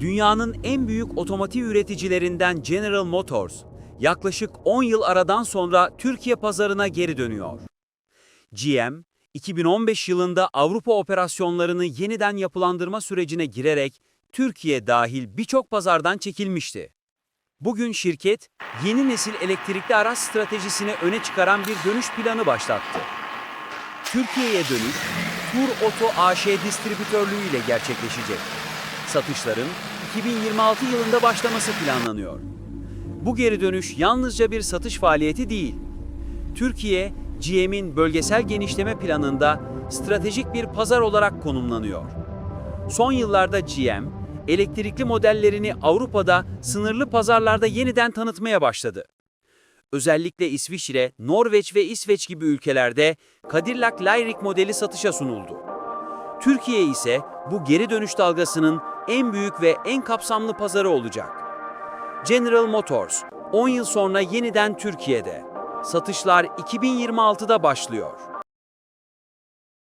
Dünyanın en büyük otomotiv üreticilerinden General Motors, yaklaşık 10 yıl aradan sonra Türkiye pazarına geri dönüyor. GM, 2015 yılında Avrupa operasyonlarını yeniden yapılandırma sürecine girerek Türkiye dahil birçok pazardan çekilmişti. Bugün şirket, yeni nesil elektrikli araç stratejisini öne çıkaran bir dönüş planı başlattı. Türkiye'ye dönüş, Tur Oto AŞ distribütörlüğü ile gerçekleşecek. Satışların 2026 yılında başlaması planlanıyor. Bu geri dönüş yalnızca bir satış faaliyeti değil. Türkiye, GM'in bölgesel genişleme planında stratejik bir pazar olarak konumlanıyor. Son yıllarda GM, elektrikli modellerini Avrupa'da sınırlı pazarlarda yeniden tanıtmaya başladı. Özellikle İsviçre, Norveç ve İsveç gibi ülkelerde Cadillac Lyric modeli satışa sunuldu. Türkiye ise bu geri dönüş dalgasının en büyük ve en kapsamlı pazarı olacak. General Motors 10 yıl sonra yeniden Türkiye'de. Satışlar 2026'da başlıyor.